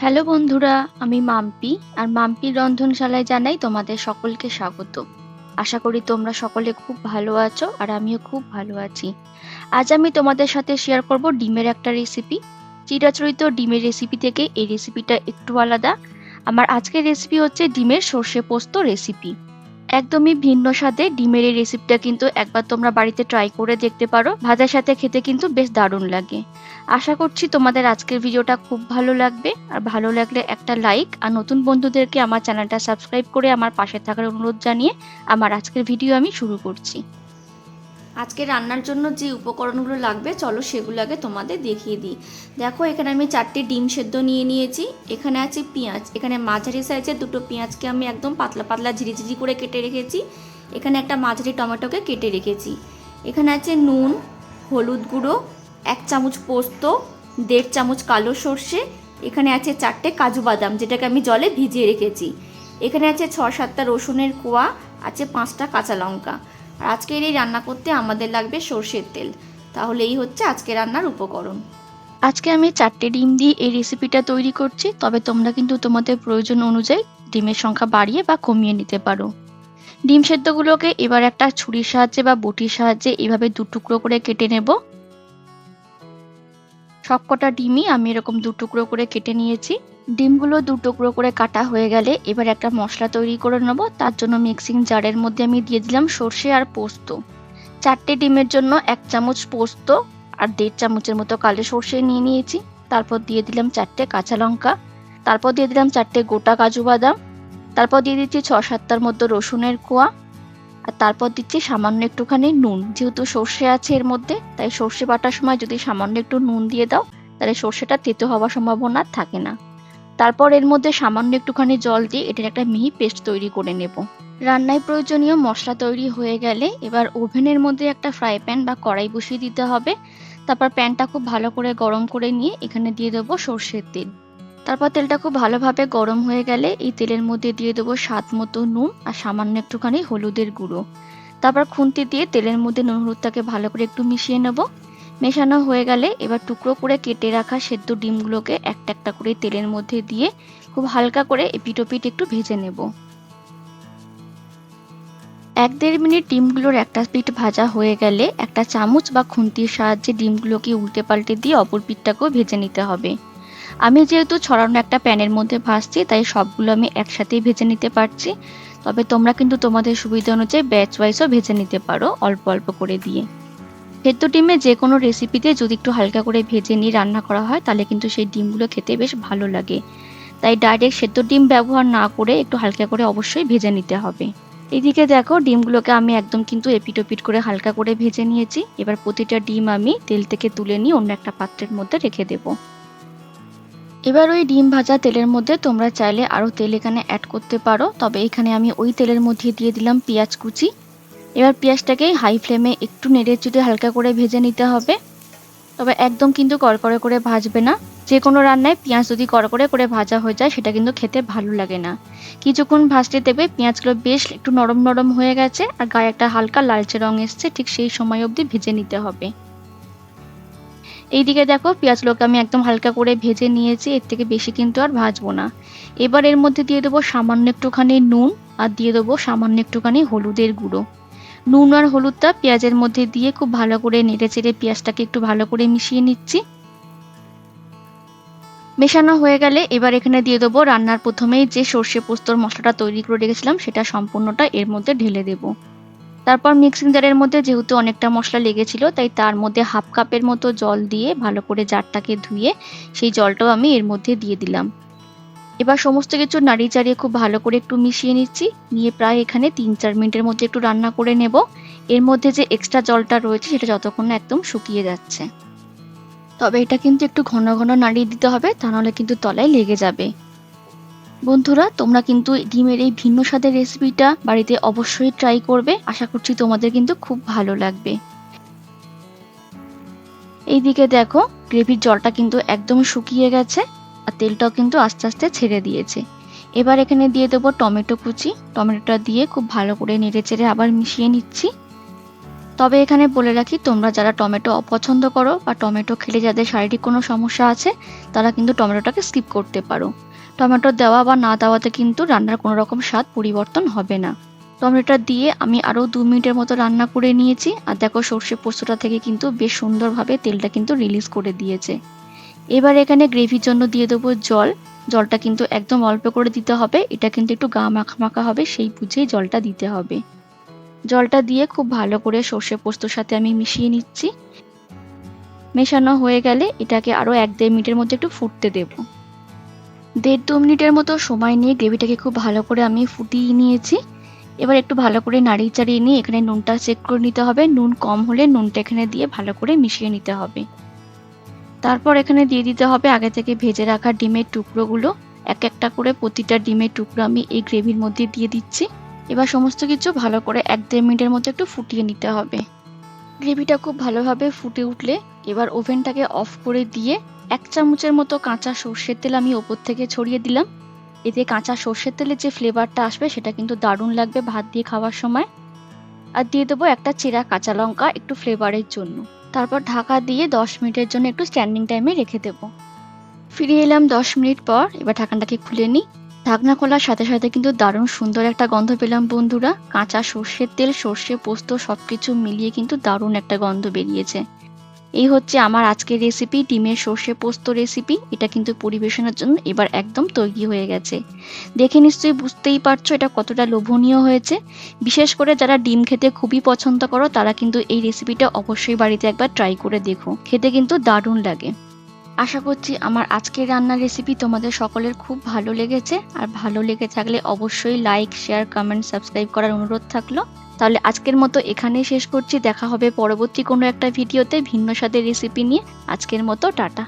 Hello বন্ধুরা, আমি মাম্পি আর মাম্পির রন্ধনশালায় জানাই তোমাদের সকলকে স্বাগত। আশা করি তোমরা সকলে খুব ভালো আছো আর আমিও খুব ভালো আছি। আজ আমি তোমাদের সাথে শেয়ার করব ডিমের একটা রেসিপি চিরাচরিত ডিমের রেসিপি থেকে এই রেসিপিটা একটু আলাদা। আমার আজকের রেসিপি হচ্ছে ডিমের সর্ষে পোস্ত রেসিপি একদমই ভিন্ন স্বাদে ডিমের এই রেসিপিটা কিন্তু একবার তোমরা বাড়িতে ট্রাই করে দেখতে পারো। ভাজার সাথে খেতে কিন্তু বেশ দারুণ লাগে। আশা করছি তোমাদের আজকের ভিডিওটা খুব ভালো লাগবে। আর ভালো লাগলে একটা লাইক আর নতুন বন্ধুদেরকে আমার চ্যানেলটা সাবস্ক্রাইব করে আমার পাশে থাকার অনুরোধ জানিয়ে আমার আজকের ভিডিও আমি শুরু করছি। আজকে রান্নার জন্য যে উপকরণগুলো লাগবে, চলো সেগুলো আগে তোমাদের দেখিয়ে দিই। দেখো, এখানে আমি চারটে ডিম সেদ্ধ নিয়ে নিয়েছি। এখানে আছে পেঁয়াজ। এখানে মাঝারি সাইজের দুটো পেঁয়াজকে আমি একদম পাতলা পাতলা ঝিরিঝিরি করে কেটে রেখেছি। এখানে একটা মাঝারি টমেটোকে কেটে রেখেছি। এখানে আছে নুন, হলুদ গুঁড়ো, এক চামচ পোস্ত, দেড় চামচ কালো সর্ষে। এখানে আছে চারটে কাজু বাদাম, যেটাকে আমি জলে ভিজিয়ে রেখেছি। এখানে আছে ছ সাতটা রসুনের কোয়া, আছে পাঁচটা কাঁচা লঙ্কা। আর আজকের এই রান্না করতে আমাদের লাগবে সর্ষের তেল। তাহলে এই হচ্ছে আজকে রান্নার উপকরণ। আজকে আমি চারটে ডিম দিয়ে এই রেসিপিটা তৈরি করছি, তবে তোমরা কিন্তু তোমাদের প্রয়োজন অনুযায়ী ডিমের সংখ্যা বাড়িয়ে বা কমিয়ে নিতে পারো। ডিম সেদ্ধগুলোকে এবার একটা ছুরির সাহায্যে বা বটির সাহায্যে এভাবে দু টুকরো করে কেটে নেব। সবকটা ডিমই আমি এরকম দু টুকরো করে কেটে নিয়েছি। ডিমগুলো দু টুকরো করে কাটা হয়ে গেলে এবার একটা মশলা তৈরি করে নেব। তার জন্য মিক্সিং জারের মধ্যে আমি দিয়ে দিলাম সর্ষে আর পোস্ত। চারটে ডিমের জন্য এক চামচ পোস্ত আর দেড় চামচের মতো কালো সর্ষে নিয়ে নিয়েছি। তারপর দিয়ে দিলাম চারটে কাঁচা লঙ্কা। তারপর দিয়ে দিলাম চারটে গোটা কাজু বাদাম। তারপর দিয়ে দিচ্ছি ছ সাতটার মতো রসুনের কোয়া। আর তারপর দিচ্ছি সামান্য একটুখানি নুন। যেহেতু সর্ষে আছে এর মধ্যে, তাই সর্ষে বাটার সময় যদি সামান্য একটু নুন দিয়ে দাও, তাহলে সর্ষেটা তেতো হওয়ার সম্ভাবনা থাকে না। তারপর এর মধ্যে সামান্য একটুখানি জল দিয়ে এটার একটা মিহি পেস্ট তৈরি করে নেব। রান্নায় প্রয়োজনীয় মশলা তৈরি হয়ে গেলে এবার ওভেনের মধ্যে একটা ফ্রাই প্যান বা কড়াই বসিয়ে দিতে হবে। তারপর প্যানটা খুব ভালো করে গরম করে নিয়ে এখানে দিয়ে দেবো সর্ষের তেল। তারপর তেলটা খুব ভালোভাবে গরম হয়ে গেলে এই তেলের মধ্যে দিয়ে দেবো স্বাদ মতো নুন আর সামান্য একটুখানি হলুদের গুঁড়ো। তারপর খুন্তি দিয়ে তেলের মধ্যে নুন হলুদটাকে ভালো করে একটু মিশিয়ে নেব। মেশানো হয়ে গেলে এবার টুকরো করে কেটে রাখা সেদ্ধ ডিমগুলোকে একটা একটা করে তেলের মধ্যে দিয়ে খুব হালকা করে এপিটোপিট একটু ভেজে নেব। এক দেড় মিনিট ডিমগুলোর একটা পিঠ ভাজা হয়ে গেলে একটা চামচ বা খুন্তির সাহায্যে ডিমগুলোকে উল্টে পাল্টে দিয়ে অপর পিঠটাকেও ভেজে নিতে হবে। আমি যেহেতু ছড়ানো একটা প্যানের মধ্যে ভাজছি, তাই সবগুলো আমি একসাথেই ভেজে নিতে পারছি। তবে তোমরা কিন্তু তোমাদের সুবিধা অনুযায়ী ব্যাচ ওয়াইজও ভেজে নিতে পারো, অল্প অল্প করে দিয়ে। সেদ্ধ ডিমে যে কোনো রেসিপিতে যদি একটু হালকা করে ভেজে নিয়ে রান্না করা হয়, তাহলে কিন্তু সেই ডিমগুলো খেতে বেশ ভালো লাগে। তাই ডাইরেক্ট সেদ্ধ ডিম ব্যবহার না করে একটু হালকা করে অবশ্যই ভেজে নিতে হবে। এদিকে দেখো, ডিমগুলোকে আমি একদম কিন্তু এপিটোপিট করে হালকা করে ভেজে নিয়েছি। এবার প্রতিটা ডিম আমি তেল থেকে তুলে নিয়ে অন্য একটা পাত্রের মধ্যে রেখে দেবো। এবার ওই ডিম ভাজা তেলের মধ্যে তোমরা চাইলে আরও তেল এখানে অ্যাড করতে পারো। তবে এখানে আমি ওই তেলের মধ্যে দিয়ে দিলাম পেঁয়াজ কুচি। এবার পেঁয়াজটাকে হাই ফ্লেমে একটু নেড়ে চুটে হালকা করে ভেজে নিতে হবে। তবে একদম কিন্তু কড়কড়ে করে ভাজবে না। যে কোনো রান্নায় পেঁয়াজ যদি কড়কড়ে করে ভাজা হয়ে যায়, সেটা কিন্তু খেতে ভালো লাগে না। কিছুক্ষণ ভাজতে দেখবে পেঁয়াজগুলো বেশ একটু নরম নরম হয়ে গেছে আর গায়ে একটা হালকা লালচে রং এসছে, ঠিক সেই সময় অবধি ভেজে নিতে হবে। এইদিকে দেখো পেঁয়াজগুলোকে আমি একদম হালকা করে ভেজে নিয়েছি, এর থেকে বেশি কিন্তু আর ভাজবো না। এবার এর মধ্যে দিয়ে দেবো সামান্য একটুখানি নুন আর দিয়ে দেবো সামান্য একটুখানি হলুদের গুঁড়ো। নুন আর হলুদটা পেঁয়াজের মধ্যে দিয়ে খুব ভালো করে নেড়ে চেড়ে পেঁয়াজটাকে একটু ভালো করে মিশিয়ে নিচ্ছি। মেশানো হয়ে গেলে এবার এখানে দিয়ে দেবো রান্নার প্রথমেই যে সর্ষে পোস্তর মশলাটা তৈরি করে রেখেছিলাম, সেটা সম্পূর্ণটা এর মধ্যে ঢেলে দেবো। তারপর মিক্সিং জারের মধ্যে যেহেতু অনেকটা মশলা লেগেছিল, তাই তার মধ্যে হাফ কাপের মতো জল দিয়ে ভালো করে জারটাকে ধুয়ে সেই জলটাও আমি এর মধ্যে দিয়ে দিলাম। এবার সমস্ত কিছু নাড়ি চাড়িয়ে খুব ভালো করে একটু মিশিয়ে নিচ্ছি। নিয়ে প্রায় এখানে তিন চার মিনিটের মধ্যে একটু রান্না করে নেব। এর মধ্যে যে এক্সট্রা জলটা রয়েছে সেটা যতক্ষণ না একদম শুকিয়ে যাচ্ছে। তবে এটা কিন্তু একটু ঘন ঘন নাড়িয়ে দিতে হবে, তা নাহলে কিন্তু তলায় লেগে যাবে। বন্ধুরা, তোমরা কিন্তু ডিমের এই ভিন্ন স্বাদের রেসিপিটা বাড়িতে অবশ্যই ট্রাই করবে। আশা করছি তোমাদের কিন্তু খুব ভালো লাগবে। এইদিকে দেখো, গ্রেভির জলটা কিন্তু একদম শুকিয়ে গেছে। আর তেলটাও কিন্তু আস্তে আস্তে ছেড়ে দিয়েছে। এবার এখানে দিয়ে দেবো টমেটো কুচি। টমেটোটা দিয়ে খুব ভালো করে নেড়ে চেড়ে আবার মিশিয়ে নিচ্ছি। তবে এখানে বলে রাখি, তোমরা যারা টমেটো অপছন্দ করো বা টমেটো খেলে যাদের শারীরিক কোনো সমস্যা আছে, তারা কিন্তু টমেটোটাকে স্কিপ করতে পারো। টমেটো দেওয়া বা না দেওয়াতে কিন্তু রান্নার কোনো রকম স্বাদ পরিবর্তন হবে না। টমেটোটা দিয়ে আমি আরও দু মিনিটের মতো রান্না করে নিয়েছি। আর দেখো সর্ষে পোস্তটা থেকে কিন্তু বেশ সুন্দরভাবে তেলটা কিন্তু রিলিজ করে দিয়েছে। এবার এখানে গ্রেভির জন্য দিয়ে দেবো জল। জলটা কিন্তু একদম অল্প করে দিতে হবে। এটা কিন্তু একটু গা মাখা মাখা হবে, সেই বুঝেই জলটা দিতে হবে। জলটা দিয়ে খুব ভালো করে সর্ষে পোস্তর সাথে আমি মিশিয়ে নিচ্ছি। মেশানো হয়ে গেলে এটাকে আরও এক দেড় মিনিটের মধ্যে একটু ফুটতে দেব। দেড় দু মিনিটের মতো সময় নিয়ে গ্রেভিটাকে খুব ভালো করে আমি ফুটিয়ে নিয়েছি। এবার একটু ভালো করে নাড়িয়ে চাড়িয়ে নিয়ে এখানে নুনটা চেক করে নিতে হবে। নুন কম হলে নুনটা এখানে দিয়ে ভালো করে মিশিয়ে নিতে হবে। তারপর এখানে দিয়ে দিতে হবে আগে থেকে ভেজে রাখা ডিমের টুকরোগুলো। এক একটা করে প্রতিটা ডিমের টুকরো আমি এই গ্রেভির মধ্যে দিয়ে দিচ্ছি। এবার সমস্ত কিছু ভালো করে এক দেড় মিনিটের মধ্যে একটু ফুটিয়ে নিতে হবে। গ্রেভিটা খুব ভালোভাবে ফুটে উঠলে এবার ওভেনটাকে অফ করে দিয়ে এক চামচের মতো কাঁচা সর্ষের তেল আমি ওপর থেকে ছড়িয়ে দিলাম। এতে কাঁচা সর্ষের তেলের যে ফ্লেভারটা আসবে সেটা কিন্তু দারুণ লাগবে ভাত দিয়ে খাওয়ার সময়। আর দিয়ে দেবো একটা চেরা কাঁচা লঙ্কা একটু ফ্লেভারের জন্য। তারপর ঢাকা দিয়ে দশ মিনিটের জন্য একটু স্ট্যান্ডিং টাইমে রেখে দেবো। ফিরে এলাম দশ মিনিট পর, এবার ঢাকানটাকে খুলে নিই। ঢাকনা খোলার সাথে সাথে কিন্তু দারুণ সুন্দর একটা গন্ধ পেলাম বন্ধুরা। কাঁচা সর্ষের তেল, সর্ষে পোস্ত সব কিছু মিলিয়ে কিন্তু দারুণ একটা গন্ধ বেরিয়েছে। এই হচ্ছে আমার আজকের রেসিপি ডিমের সর্ষে পোস্ত রেসিপি এটা কিন্তু পরিবেশনের জন্য এবার একদম তৈরি হয়ে গেছে। দেখে নিশ্চয়ই বুঝতেই পারছ এটা কতটা লোভনীয় হয়েছে। বিশেষ করে যারা ডিম খেতে খুবই পছন্দ করো, তারা কিন্তু এই রেসিপিটা অবশ্যই বাড়িতে একবার ট্রাই করে দেখো। খেতে কিন্তু দারুণ লাগে। আশা করছি আমার আজকের রান্নার রেসিপি তোমাদের সকলের খুব ভালো লেগেছে। আর ভালো লেগে থাকলে অবশ্যই লাইক শেয়ার কমেন্ট সাবস্ক্রাইব করার অনুরোধ থাকল। তাহলে আজকের মতো এখানেই শেষ করছি। দেখা হবে পরবর্তী কোনো একটা ভিডিওতে ভিন্ন স্বাদের রেসিপি নিয়ে। আজকের মতো টাটা।